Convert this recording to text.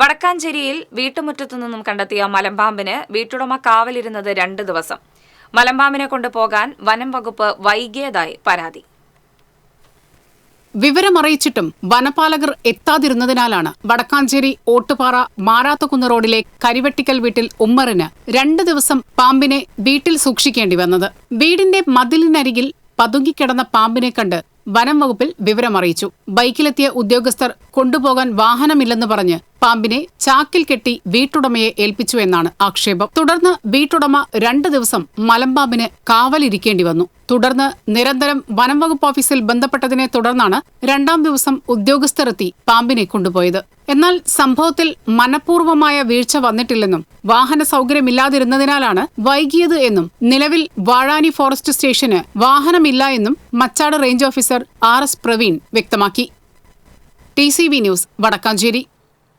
വടക്കാഞ്ചേരിയിൽ വീട്ടുമുറ്റത്തു നിന്നും കണ്ടെത്തിയ മലമ്പാമ്പിന് വീട്ടുടമ കാവലിരുന്നത് രണ്ട് ദിവസം. മലമ്പാമ്പിനെ കൊണ്ടുപോകാൻ വനം വകുപ്പ് വൈകിയതായി പരാതി. വിവരമറിയിച്ചിട്ടും വനപാലകർ എത്താതിരുന്നതിനാലാണ് വടക്കാഞ്ചേരി ഓട്ടുപാറ മാരാത്തക്കുന്ന് റോഡിലെ കരിവെട്ടിക്കൽ വീട്ടിൽ ഉമ്മറിന് രണ്ട് ദിവസം പാമ്പിനെ വീട്ടിൽ സൂക്ഷിക്കേണ്ടി വന്നത്. വീടിന്റെ മതിലിനരികിൽ പതുങ്ങിക്കിടന്ന പാമ്പിനെ കണ്ട് വനം വകുപ്പിൽ വിവരമറിയിച്ചു. ബൈക്കിലെത്തിയ ഉദ്യോഗസ്ഥർ കൊണ്ടുപോകാൻ വാഹനമില്ലെന്ന് പറഞ്ഞ് പാമ്പിനെ ചാക്കിൽ കെട്ടി വീട്ടുടമയെ ഏൽപ്പിച്ചു എന്നാണ് ആക്ഷേപം. തുടർന്ന് വീട്ടുടമ രണ്ട് ദിവസം മലമ്പാമ്പിന് കാവലിരിക്കേണ്ടി വന്നു. തുടർന്ന് നിരന്തരം വനം വകുപ്പ് ഓഫീസിൽ ബന്ധപ്പെട്ടതിനെ തുടർന്നാണ് രണ്ടാം ദിവസം ഉദ്യോഗസ്ഥർ എത്തി പാമ്പിനെ കൊണ്ടുപോയത്. എന്നാൽ സംഭവത്തിൽ മനഃപൂർവമായ വീഴ്ച വന്നിട്ടില്ലെന്നും വാഹന സൗകര്യമില്ലാതിരുന്നതിനാലാണ് വൈകിയത് എന്നും നിലവിൽ വാഴാനി ഫോറസ്റ്റ് സ്റ്റേഷന് വാഹനമില്ല എന്നും Machad range officer R S Praveen വ്യക്തമാക്കി. T news Vadakkanchery.